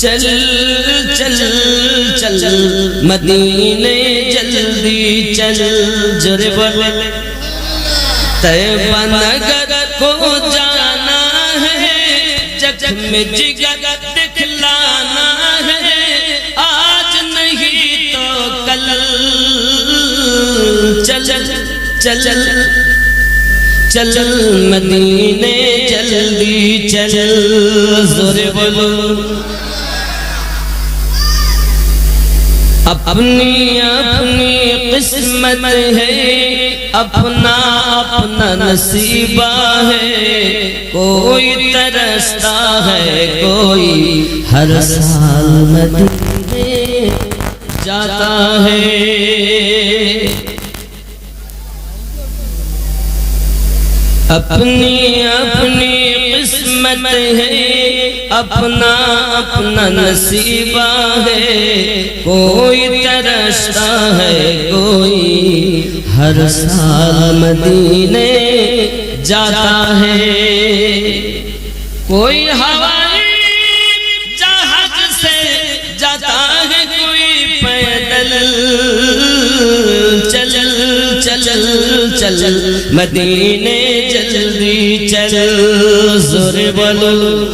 چل چل چل، مدینے جلدی چل جربل تیبہ نگر کو جانا ہے جخم جگر دکھلانا ہے۔ آج نہیں تو کل۔ چل چل چل چل، مدینے جلدی چل زور بلو اپنی اپنی قسمت ہے، اپنا اپنا نصیبہ ہے۔ کوئی ترستا ہے، کوئی ہر سال مدینے جاتا ہے۔ اپنی اپنی قسمت ہے، اپنا اپنا نصیبہ ہے۔ کوئی ترستا ہے، کوئی ہر سال مدینے جاتا ہے۔ کوئی ہوا چل، مدینے جلدی چل زور بلو۔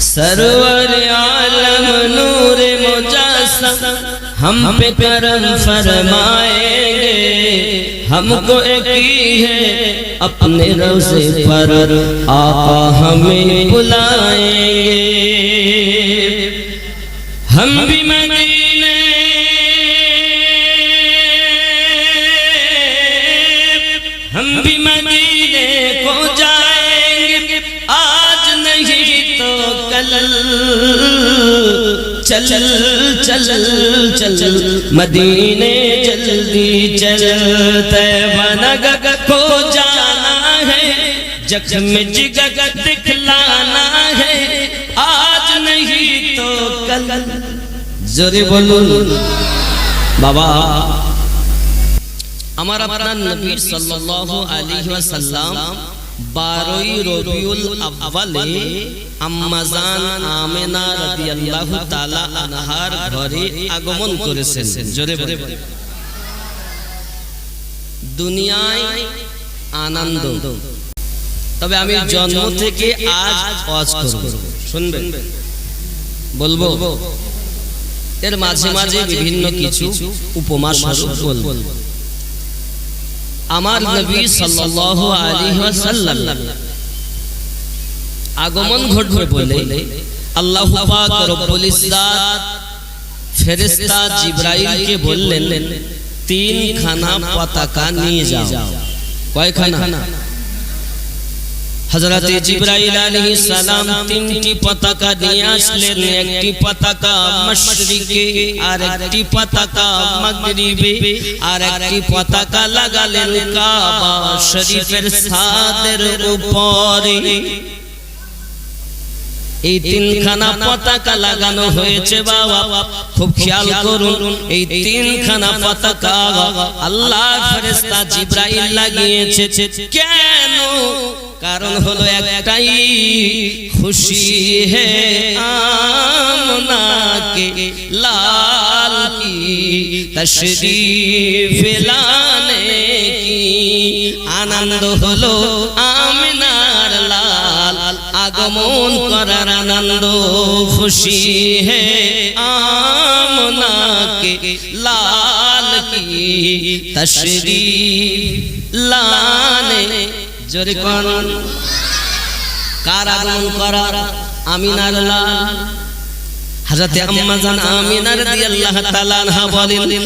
سرور عالم نور مجاسم ہم پہ کرم فرمائیں گے۔ ہم کو ایک ہی ہے اپنے روزے پر۔ آقا ہمیں بلائیں گے۔ ہم بھی میں چل چل چل مدینے جلدی چل تنگ کو جانا ہے، جخم جگگ دکھلانا ہے۔ آج نہیں تو کل۔ زوری بولو بابا، ہمارا نبی صلی اللہ علیہ وسلم 12ই রবিউল আম্মাজান আমেনা আনহার ঘরে আগমন করেছেন। জোরে দুনিয়ায় আনন্দ। তবে আমি জন্ম থেকে আজ ওয়াজ করব। শুনবেন। বলব, এর মাঝে মাঝে বিভিন্ন কিছু উপমা স্বরূপ বলব। আমার নবী সাল্লাল্লাহু আলাইহি ওয়াসাল্লাম আগমন ঘটবে বলে আল্লাহ পাক রব্বুল ইজ্জাত ফেরেশতা জিবরাইলকে বললেন তিন খানা পতাকা নিয়ে যাও। কয়খানা? হযরত জিবরাইল আলাইহিস সালাম তিনটি পতাকা নিয়ে আসলেন একটি পতাকা মাশরিকে আর একটি পতাকা মাগরিবে আর একটি পতাকা লাগালেন কাবা শরীফের ছাদের উপরে। এই তিনখানা পতাকা লাগানো হয়েছে বাবা। খুব খেয়াল করুন এই তিনখানা পতাকা আল্লাহ ফেরেশতা জিবরাইল লাগিয়েছে। কেন? কারণ হলো একটাই, খুশি হে আমনা কে লাল কি, তশরীফ লানে কি? আনন্দ হলো আমিনার লাল, আগমন করার আনন্দ, খুশি হে আমনা কে লাল কি, তশরীফ জোরে কোন কার আগমন করার আমিনার লাল রাদিয়াল্লাহু তাআলা আনহা বলেন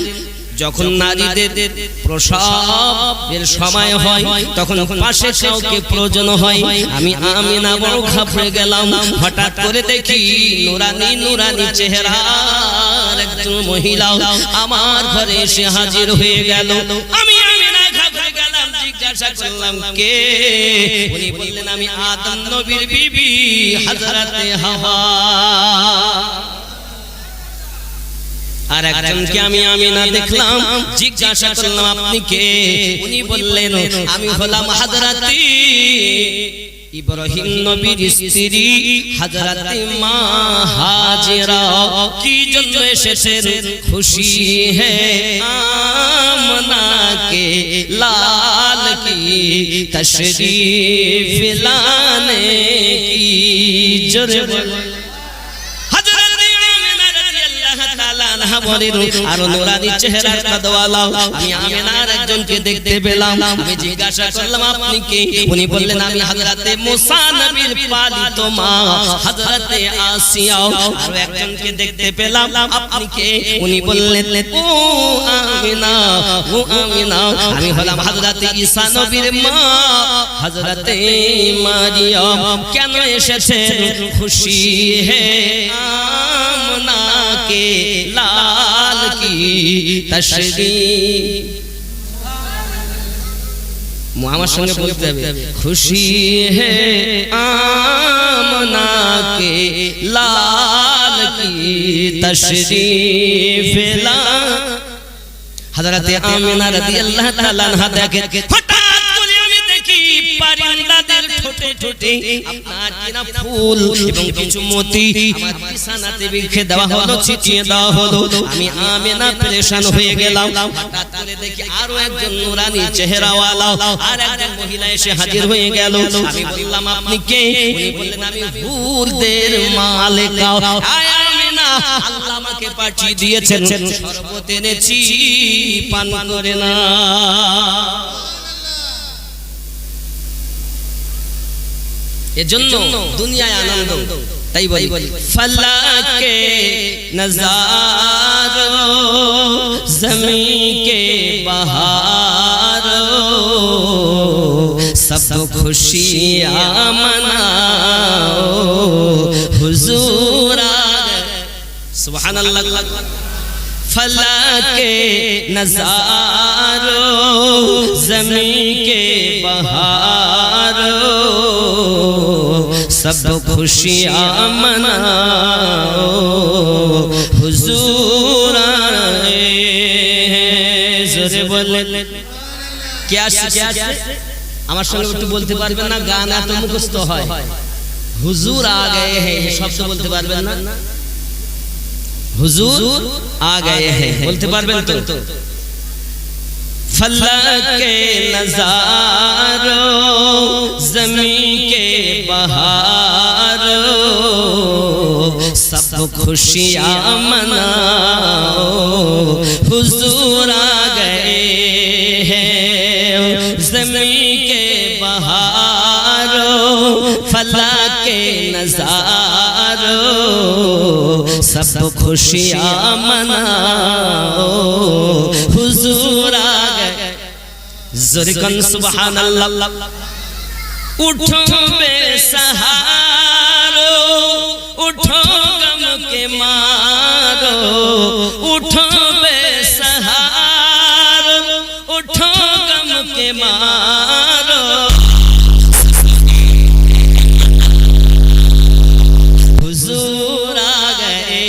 যখন নারীদের প্রসবের সময় হয় তখন পাশে কাউকে প্রয়োজন হয়। আমি আমিনা বড় ঘাবড়ে গেলাম হঠাৎ করে দেখি নুরানি নুরানি চেহারা একজন মহিলা আমার ঘরে এসে হাজির হয়ে গেল। আমি জিজ্ঞাসা করলাম কে উনি বললেন, আমি আদম নবীর বিবি, হযরতে হাওয়া। আর একজনকে আমি আমি না দেখলাম, জিজ্ঞাসা করলাম, আপনি কে? উনি বললেন, আমি হলাম হাজরাতি ইব্রাহিম নবীর স্ত্রী হযরত মা হাজেরা কি জন্য এসেছেন? খুশি হে আমনা কে লাল কি তশরীফ লানে কি জোরে বলেন আর নুরানি চেহারার কাদওয়ালা আমি আমিনার একজনকে দেখতে পেলাম। আমি জিজ্ঞাসা করলাম আপনি কে? উনি বললেন আমি হযরতে মুসা নবীর পালিত মা হযরতে আসিয়া আর একজনকে দেখতে পেলাম। আপনি কে? উনি বললেন ও আমিনা ও আমিনা আমি হলাম হযরতে ঈসা নবীর মা। হযরতে মারিয়াম কেন এসেছেন? খুশি হে আমনা کے لال کی تشریف আমার সঙ্গে বলতে হবে, খুশি হে কে লাল কি তশরিফ লা হযরতে আমিনা রাদিয়াল্লাহু তাআলা আনহা দেখে ঠোঁটে আপনার কিনা ফুল এবং কিছু মতি আমার বিছানাতে বিখে দেওয়া হলো ছিটিয়ে দেওয়া হলো। আমি আমিনা পরেশান হয়ে গেলাম। হঠাৎ করে দেখি আরও একজন নুরানি চেহারাওয়ালা আর একজন মহিলা এসে হাজির হয়ে গেল। আমি বললাম আপনি কে? উনি বললেন আমি হুরদের মালিকা। আয় আমিনা আল্লাহ আমাকে পাঠিয়ে দিয়েছেন। শরবত এনেছি পান করে না। এজন্য দুনিয়ায় আনন্দ তাই বলি ফলাকে নজারো زمین کے بہارو سب خوشیاں مناؤ۔ حضور سبحان اللہ فلا نظارو زمین کے بہار सब खुशियाँ मनाओ हुजूर আমার সঙ্গে একটু বলতে পারবেন না, গান এত মুখস্থ হয়। হুজুর আগে গয়ে হ্যাঁ শব্দ বলতে পারবেন না। হুজুর আ গয়ে হ্যাঁ বলতে পারবেন তো? فلک کے نظاروں، زمین کے بہاروں، سب خوشیاں مناؤ حضور آ گئے ہیں۔ زمین کے بہاروں، فلک کے نظاروں، سب خوشیاں مناؤ زرکن سبحان اللہ۔ اٹھو بے سہارو، اٹھو غم کے مارو۔ اٹھو بے سہارو، اٹھو غم کے مارو۔ حضور آ گئے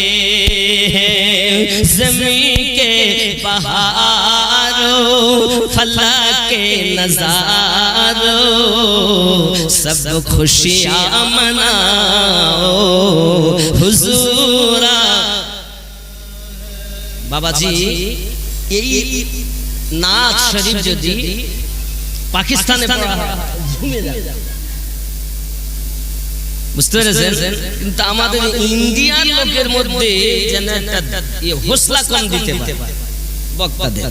زمین کے پہاڑ نظارو فلا کے نظارو سب خوشیاں مناؤ حضورا বাবা জি এই নাচ শরীফ যদি পাকিস্তানে বুঝতে পেরেছেন কিন্তু আমাদের ইন্ডিয়ান লোকের মধ্যে যেন একটা হোসলা কম দিতে পারে বক্তাদের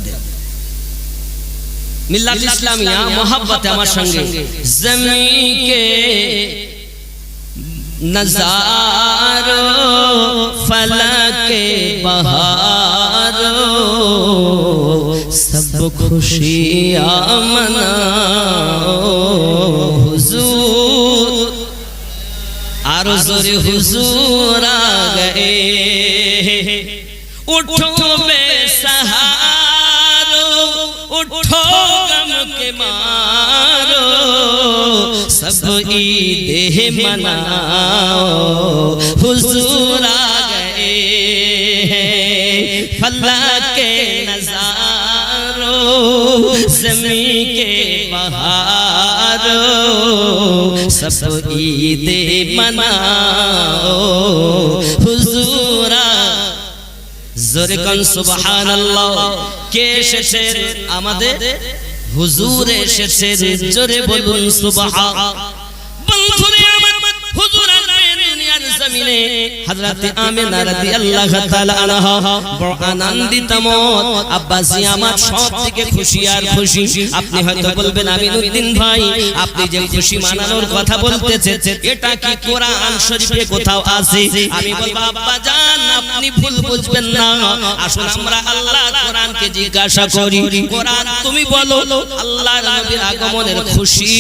মিল্লাত ইসলামিয়া মোহাব্বত আমার সঙ্গে। জমি কে নজারো ফলকে বহারো সব খুশিয়া মনাও। হুজুর আরও জোরে হুজুর আ গয়ে উঠো। مارو، سب عید مناؤ۔ حضور آ ہیں فلاں کے نظارو زمین کے بہارو سب عید مناؤ۔ حضور زور کن سبحان اللہ، کے شیر آمدے۔ হুজুর এসেছেন জোরে বলুন সুবহান। বন্ধুরে জমিনে হযরত আমিনা রাদিয়াল্লাহু তাআলা আনহা বড় আনন্দিত মত। আব্বাসি আমার সব থেকে খুশি আর খুশি আপনি হয়তো বলবেন আমিনুদ্দিন ভাই আপনি যে খুশি মানানোর কথা বলতেছেন এটা কি কোরআন শরীফে কোথাও আছে? আমি বলব আব্বা জান আপনি ভুল বুঝবেন না। আসুন আমরা আল্লাহ কোরআনকে জিজ্ঞাসা করি। কোরআন তুমি বলো আল্লাহর নবীর আগমনের খুশি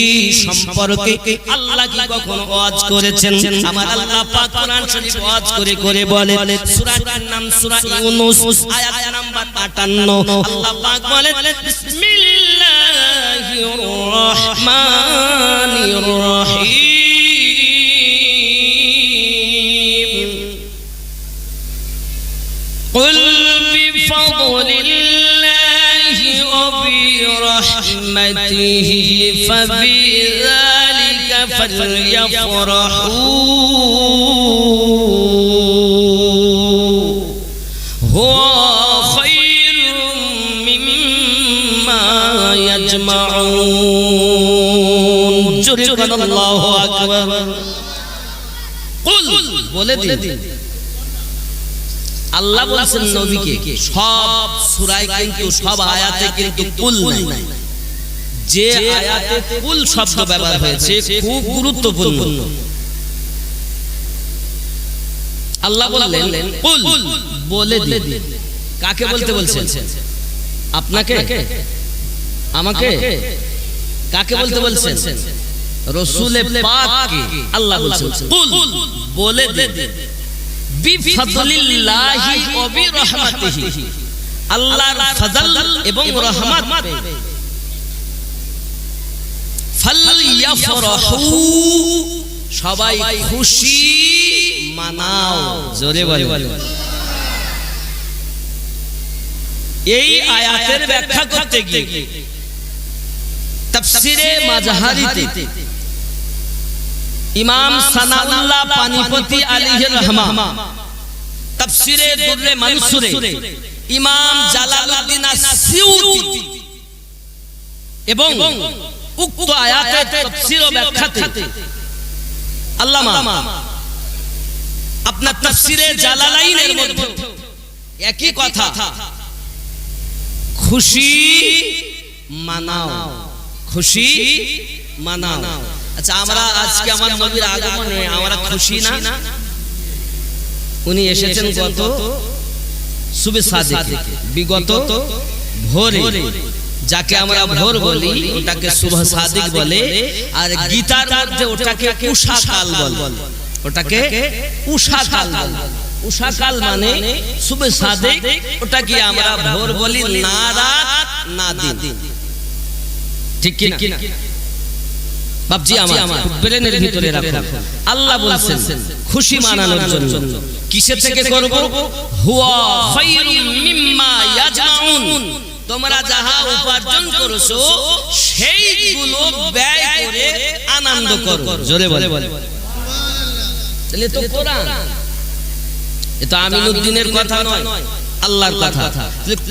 সম্পর্কে আল্লাহ কি কখনো ওয়াজ করেছেন আমার আল্লাহ পাক কোরআন শরীফ ওয়াজ করে করে বলে সূরাটার নাম সূরা ইউনূস আয়াত নাম্বার 58 আল্লাহ পাক বলে বিসমিল্লাহির রহমানির রহিম قل بفضل الله وبرحمته فبذلك فليفرحوا هو خير مما يجمعون جرقنا الله أكبر قل বলে দিন আল্লাহ বলছেন নবীকে সব সূরায় কিন্তু সব আয়াতে কিন্তু কুল নাই যে আয়াতে কুল শব্দ ব্যবহার হয়েছে খুব গুরুত্বপূর্ণ। আল্লাহ বললেন কুল বলে দিন। কাকে বলতে বলছেন? আপনাকে? আমাকে? কাকে বলতে বলছেন? রসুলে পাককে আল্লাহ বলছেন। কুল বলে দিন। বিফাদলিল্লাহি ওয়া বিরহমাতিহি। আল্লাহর ফজল এবং রহমত সবাই খুশি মানাও। জোরে বলে এই আয়াতের ব্যাখ্যা করতে গিয়ে তাফসিরে মাজাহারিতে ইমাম সানাউল্লাহ পানিপতি আলাইহি রহমা। তাফসিরে দুররে মানসুরে। ইমাম জালালউদ্দিন আসিউতি এবং উক্ত আয়াতের তাফসীর ও ব্যাখ্যাতে। আল্লামা আপনার তাফসিরে জালালাইনের মধ্যে একই কথা। খুশি মানাও। খুশি মানাও। আচ্ছা আমরা আজকে আমার নবীর আগমনে আমরা খুশি না? উনি এসেছেন গত সুবে সাদিক। বিগত ভোরে। যাকে আমরা ভোর বলি ওটাকে শুভ সাদিক বলে আর গীতার মধ্যে ওটাকে উষা কাল বলে। ওটাকে উষা কাল বলে। উষা কাল মানে শুভ সাদিক। ওটাকে আমরা ভোর বলি না রাত না দিন। ঠিক কি না বাপজি আমার ব্রেনের ভিতরে রাখো আল্লাহ বলছেন খুশি মানানোর জন্য। কিসে থেকে করব? হুয়া খায়রুম মিম্মা ইয়াজমাউন। তোমরা যাহা উপার্জন করছ সেইগুলো ব্যয় করে আনন্দ করো। জোরে বলে। বলে। তাহলে তো কোরআন। এটা আমিনুদ্দিনের কথা নয় আল্লাহর কথা।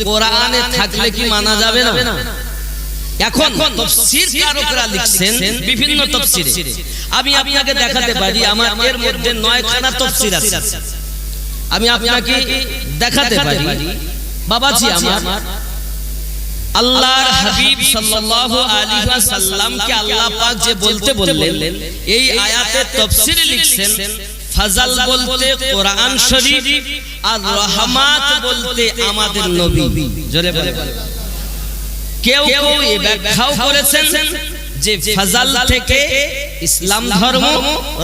কোরআনে থাকলে কি মানা যাবে না? এখন তফসির কারকরা লিখছেন। বিভিন্ন তফসিরে। আমি আপনাকে দেখাতে পারি। আমার এর মধ্যে নয়খানা তফসির আছে। আমি আপনাকে দেখাতে পারি। বাবাজি আমার। আল্লাহর হাবিব সাল্লাল্লাহু আলাইহি ওয়াসাল্লামকে আল্লাহ পাক যে বলতে বললেন এই আয়াতে তফসিরে লিখছেন ফাজাল বলতে কোরআন শরীফ আর রহমাত বলতে আমাদের নবী। জোরে বলে কেউ কেউ এই ব্যাখ্যাও করেছেন যে ফাজাল থেকে ইসলাম ধর্ম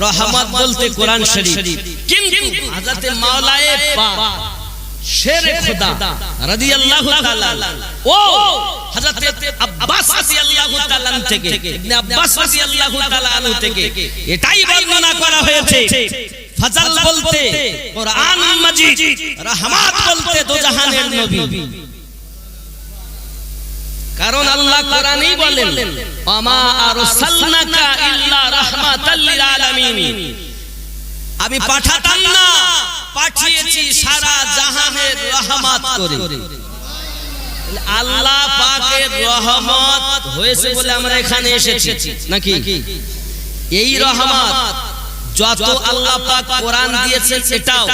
রহমত বলতে কোরআন শরীফ। কিন্তু হযরত মাওলায়ে পাক শের খোদা রাদিয়াল্লাহু তাআলা। ও হযরত আব্বাস রাদিয়াল্লাহু তাআলা থেকে ইবনে আব্বাস রাদিয়াল্লাহু তাআলা আনহু থেকে এটাই বর্ণনা করা হয়েছে। ফাজাল বলতে কোরআন মাজিদ রহমত বলতে দোজাহানের নবী। কারণ আল্লাহ কোরআনেই বলেন আমা আরসালনাকা ইল্লা রাহমাতাল লিল আলামিন আমি পাঠাতাম না। পাঠিয়েছি সারা জাহানের রহমত করে। আল্লাহ পাকের রহমত হয়েছে বলে আমরা এখানে এসেছি। নাকি? এই রহমত যত আল্লাহ পাক কোরআন দিয়েছেন, এটাও।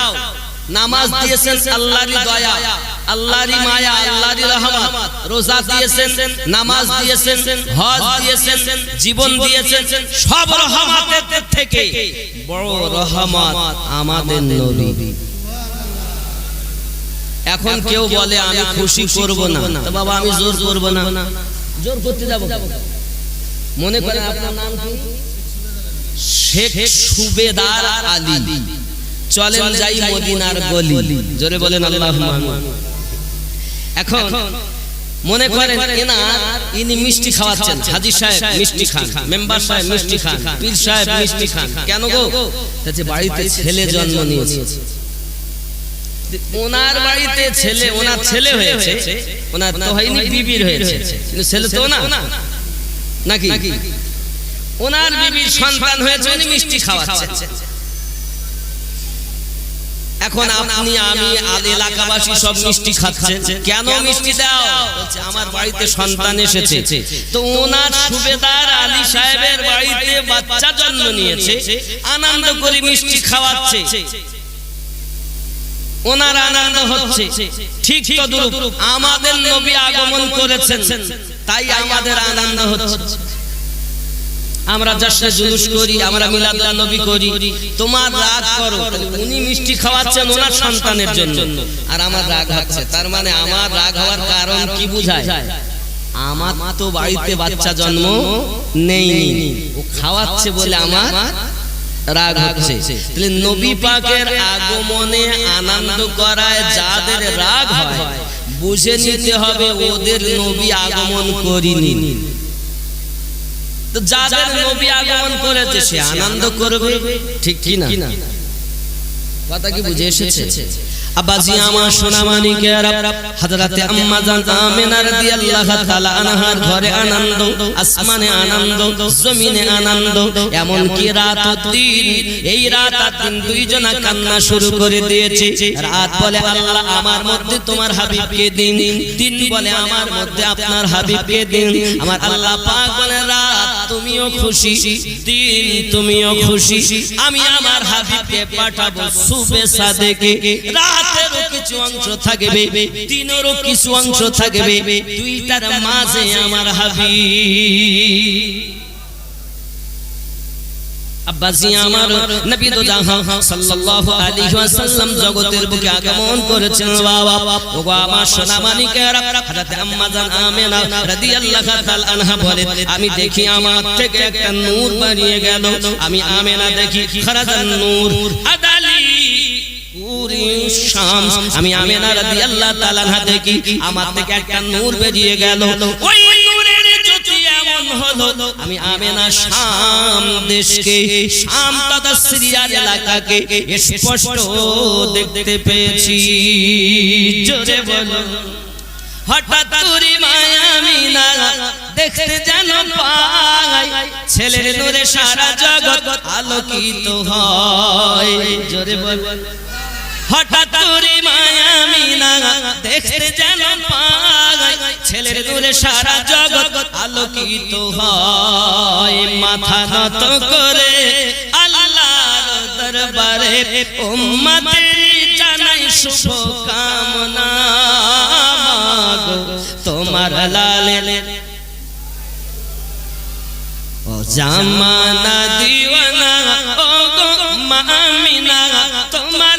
নামাজ দিয়েছেন আল্লাহরই দয়া আল্লাহরই মায়া আল্লাহরই রহমত। রোজা দিয়েছেন নামাজ দিয়েছেন হজ দিয়েছেন জীবন দিয়েছেন সব রহমতের থেকে বড় রহমত আমাদের নবী। এখন কেউ বলে আমি খুশি করব না। তো বাবা আমি জোর করব না। জোর করতে যাব। মনে করেন আপনার নাম কি? শেখ সুবেদার আলী। চলেন যাই মদিনার গলি। জোরে বলেন আল্লাহ এখন মনে করেন এনা ইনি মিষ্টি খাওয়াচ্ছেন। হাজি সাহেব মিষ্টি খান। মেম্বার সাহেব মিষ্টি খান। পীর সাহেব মিষ্টি খান। কেন গো? তাতে বাড়িতে ছেলে জন্ম নিয়েছে। ওনার বাড়িতে ছেলে ওনার ছেলে হয়েছে। ওনার তো হয়নি বিবির হয়েছে। কিন্তু ছেলে তো না? নাকি? ওনার বিবির সন্তান হয়েছে উনি মিষ্টি খাওয়াচ্ছেন। এখন আপনি আমি এলাকাবাসী সব মিষ্টি খাচ্ছেন। কেন মিষ্টি দাও? বলছে আমার বাড়িতে সন্তান এসেছে। তো ওনার সুবেদার আলী সাহেবের বাড়িতে বাচ্চা জন্ম নিয়েছে। আনন্দ করে মিষ্টি খাওয়াচ্ছে। ওনার আনন্দ হচ্ছে। ঠিক আমাদের নবী আগমন করেছেন। তাই আমাদের আনন্দ হচ্ছে। আমরা জাসনে জুলুস করি, আমরা মিলাদুল্লাহ নবী করি। তোমার রাগ করো উনি মিষ্টি খাওয়াচ্ছেন ওনার সন্তানের জন্য। আর আমার রাগ হচ্ছে, তার মানে আমার রাগ হওয়ার কারণ কি বুঝায়? আমার তো বাড়িতে বাচ্চা জন্ম নেই ও খাওয়াচ্ছে বলে আমার রাগ হচ্ছে। তাহলে নবী পাকের আগমনে আনন্দ করায় যাদের রাগ হয়, বুঝে নিতে হবে ওদের নবী আগমন করিনি। তো যাদের নবী আগমন করেছে সে আনন্দ করবে। ঠিক কি না কথা কি বুঝে এসেছে? আব্বাজি আমার সোনা মানিকের হযরতে আম্মা জান আমিনা রাদিয়াল্লাহু তাআলা আনহার ঘরে আনন্দ আসমানে আনন্দ জমিনে আনন্দ এমন কি রাত দিন এই রাত আর দিন দুইজনা কান্না শুরু করে দিয়েছে। রাত বলে আল্লাহ আমার মধ্যে তোমার হাবিবকে দিন। দিন। বলে আমার মধ্যে আপনার হাবিবকে দিন। আমার আল্লাহ পাক বলে রাত তুমিও খুশি দিন তুমিও খুশি আমি আমার হাবিবকে পাঠাবো। সুবে সাদেকে রাতেরও কিছু অংশ থাকবে দিনেরও কিছু অংশ থাকবে, দুইটার মাঝে আমার হাবিব। আব্বাসি আমার নবী তো জাহান সাল্লাল্লাহু আলাইহি ওয়াসাল্লাম জগতের বুকে আগমন করেছেন বাবা। ও আমার সোনা মানিকেরা হযরত আম্মা জান আমিনা রাদিয়াল্লাহু তাআলা আনহা বলে আমি দেখি আমার থেকে একটা নূর বেরিয়ে গেল। আমি আমিনা দেখি খারাজান নূর। শামস। আমি আমিনা রাদিয়াল্লাহু তাআলা আনহা দেখি, আমার থেকে একটা নূর বেরিয়ে গেল। আমি আমেনা শাম দেশকে, শাম তথা সিরিয়ার এলাকাকে স্পষ্ট দেখতে পেয়েছি। জোরে বলো, হঠাৎ তুরি মায়ামিনা দেখতে যেন পাই, ছেলের নূরে সারা জগৎ আলোকিত হয়। জোরে বল। হঠাৎ তোরে মায়ামিনা দেখতে যেন পাই ছেলের দূরে সারা জগৎ আলোকিত হয়। মাথা নত করে আল্লাহর দরবারে উম্মতের জানাই শুভ কামনা তোমার লালের ও জামানা দিওয়ানা ও গো মামিনা তোমার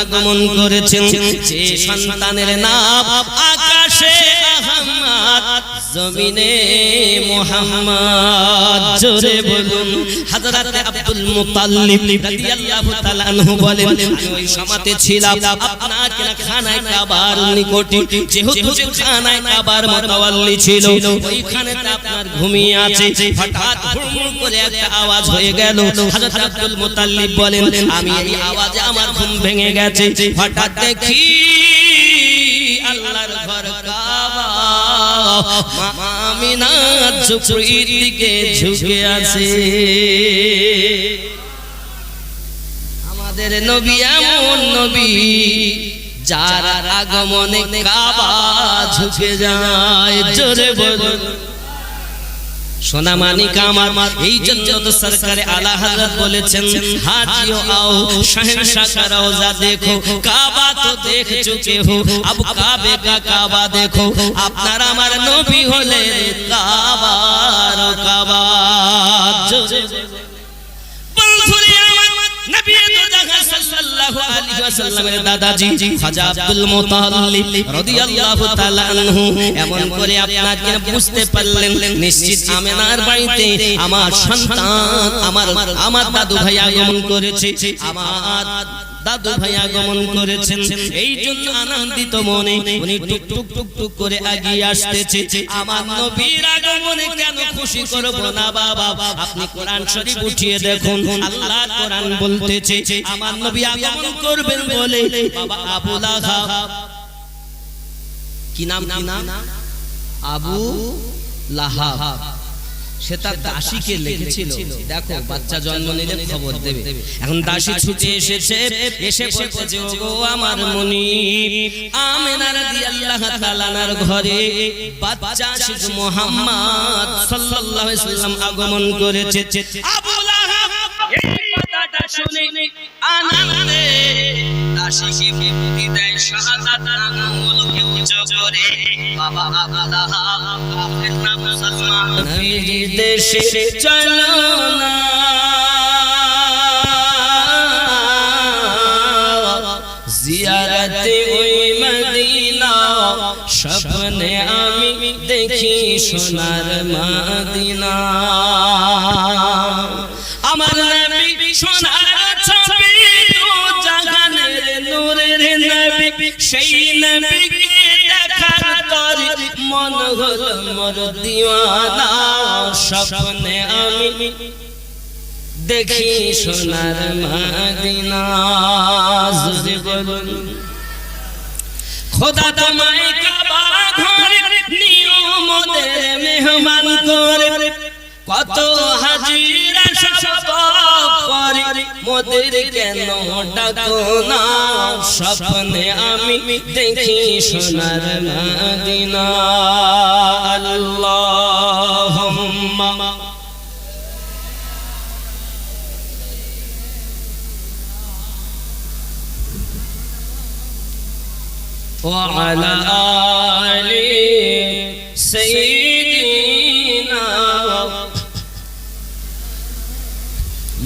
আগমন করেছেন। সন্তানের নাম আকাশে জমিনে মুহাম্মদ জোরে বলুন। হযরত আব্দুল মুতাল্লিব রাদিয়াল্লাহু তাআলা আনহু বলেন ওই সমাতে ছিলাম। আপনার কিনা খানায় কাবার নিকটে। যেহেতু খানায় কাবার মোতাওয়াল্লি ছিল, ওইখানে আপনার ঘুমিয়ে আছে। হঠাৎ হুড়মুড় করে একটা আওয়াজ হয়ে গেল। হযরত আব্দুল মুতাল্লিব বলেন, আমি এই আওয়াজে আমার ঘুম ভেঙে গেছে। হঠাৎ দেখি মা আমিনা দিকে ঝুঁকে আছে। আমাদের নবী এমন নবী, যার আগমনে কাবা ঝুঁকে যায়। জোরে বলুন। সোনা মানিক আমার এই জন্য তো সরকারে আলা হযরত বলেছেন হাজিও আও শাহেনশাহ কা রওজা দেখো কাবা তো দেখ চুকে হো আব কাবে কা কাবা দেখো আপনার আমার নবী হলে কাবার কাবা। বন্ধুরে নবী তো সাল্লাল্লাহু আলাইহি ওয়াসাল্লামের দাদাজি খাজা আব্দুল মুতাল্লিব রাদিয়াল্লাহু তাআলা আনহু। এমন করে আপনাকে বুঝতে পারলেন। নিশ্চিত আমেনার বাড়িতে আমার সন্তান আমার আমার দাদু ভাই আগমন করেছে। আমার দাদু ভাই আগমন করেছেন। এই জন্য আনন্দিত মনে উনি টুক টুক টুক টুক করে এগিয়ে আসতেছে। আমার নবীর আগমনে কেন খুশি করব না বাবা? আপনি কোরআন শরীফ উঠিয়ে দেখুন। আল্লাহ কোরআন বলতেছে আমার নবী আগমন করবেন বলে। বাবা আবু লাহাব। কি নাম কি নাম? আবু লাহাব। সে তার দাসীকে লিখেছিল। দেখো বাচ্চা জন্ম নিলে খবর দেবে। এখন দাসী ছুটে এসেছে এসে বলছে ওগো আমার মনি আমেনা রাদিয়াল্লাহু তাআলার ঘরে বাচ্চা শিশু মুহাম্মদ সাল্লাল্লাহু আলাইহি ওয়াসাল্লাম আগমন করেছে। আবু কথাটা শুনে আনন্দে দাসীকে বিমুক্তি দেয় শাহাদাত আঙ্গুলকে উঁচু করে বাবা আবু লাহাব কাফের না মুসলমান না জিয়ারতে ওই মদিনা। স্বপ্নে আমি দেখি সোনার মদিনা। সেই মন হলো মোর স্বপ্নে আমি দেখি সোনার খোদা তোমায় মেহমান করে কত হাজিরা মোদের কেন ডাকো না স্বপ্নে আমি দেখি সোনার মদিনা আল্লাহুম্মা وعلى آل سيدنا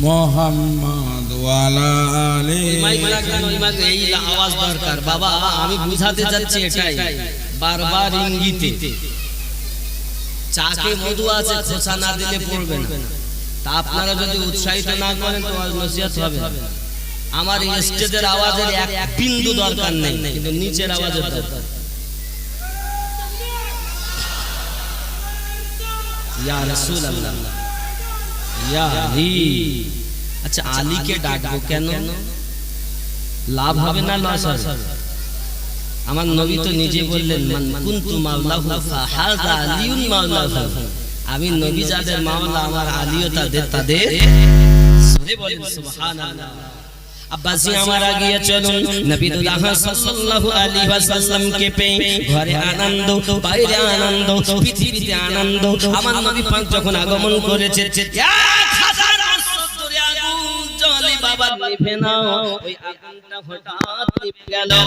মোহাম্মদ ওয়ালা আলী মাইক লাগানো, ওই মাইক এই আওয়াজ দরকার। বাবা আমি বুঝাতে যাচ্ছি এটাই। বারবার ইঙ্গিতে। চাকে মধু আছে খোসা না দিলে পড়বে না। তা আপনারা যদি উৎসাহিত না করেন তো নসিহত হবে আমার স্টেজের আওয়াজের এক বিন্দু দরকার নেই কিন্তু নিচের আওয়াজের দরকার। ইয়া রাসূলুল্লাহ। আচ্ছা আলীকে ডাকবো কেন? লাভ হবে না লস হবে? আমার নবী তো নিজে বললেন কুনতু মাওলাহু ফাহাযা আলিউন মাওলাহু। আমি নবী যাদের মাওলা আমার আলীও তাদের তাদের। সুবহানাল্লাহ। আব্বাসি আমার আগিয়ে চলুন। আনন্দ, বাইরে আনন্দ, পৃথিবীতে আনন্দ। আমার নবী পাক যখন করেছে বাবা নিভে না ওই আগুনটা হঠাৎ গেল।